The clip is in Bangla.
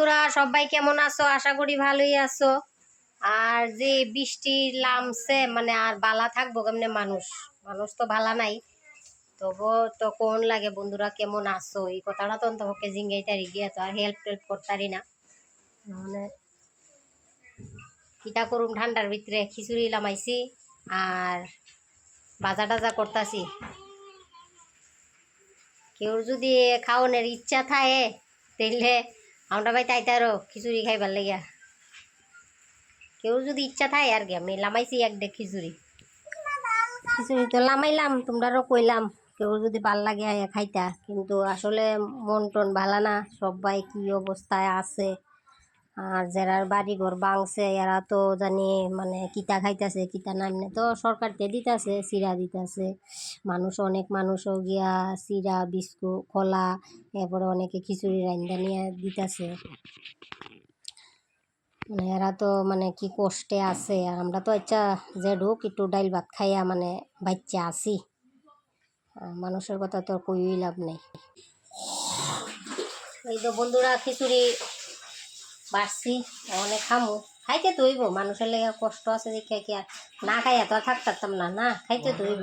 বন্ধুরা, সবাই কেমন আছো? আশা করি ভালোই আছো। আর যে বৃষ্টি লামছে মানে আর বালা থাকব কেমনে মানুষ? মানুষ তো ভালা নাই। তবু তো কোন লাগে বন্ধুরা, কেমন আছো? এই কথাটা তো অন্তপক্ষে জিঙ্গাই তারি গিয়া তো আর হেল্প টেল্প করতারি না। মানে কিটা করুম ঠান্ডার ভিতরে? খিচুড়ি লামাইছি আর বাজা টাজা করতাছি। কেউ যদি খাওয়ানোর ইচ্ছা থাকে, তাইলে আমরা ভাই তাই তারও খিচুড়ি ভালো লাগিয়া। কেউ যদি ইচ্ছা থাকে আর কি, আমি লামাইছি এক দেখ খিচুড়ি। খিচুড়ি তো লামাইলাম তোমরাও কইলাম, কেউ যদি ভালো লাগে খাইতা। কিন্তু আসলে মন টন ভালা না, সবাই কি অবস্থায় আছে? আর যারার বাড়ি ঘর ভাঙছে, এরা তো জানি মানে কিতা খাইতাছে, কিতা নামনে তো সরকার তে দিতাছে চিরা দিতাছে। মানুষ, অনেক মানুষও গিয়া চিরা বিস্কুট, কলা, এরপরে অনেকে খিচুড়ি রান্দা নিয়ে দিতাছে। মানে এরা তো মানে কি কষ্টে আছে। আর আমরা তো আচ্ছা যে ঢুক, একটু ডাইল ভাত খাইয়া মানে বাচ্চা আছি। মানুষের কথা তো কইই লাভ নেই। এই তো বন্ধুরা, খিচুড়ি বাড়ছি অনেক খামু। খাইতে তো হইব মানুষের লেগে কষ্ট আছে দেখে কি আর না খাইয়া তো আর থাকতাম না না, খাইতে তো হইব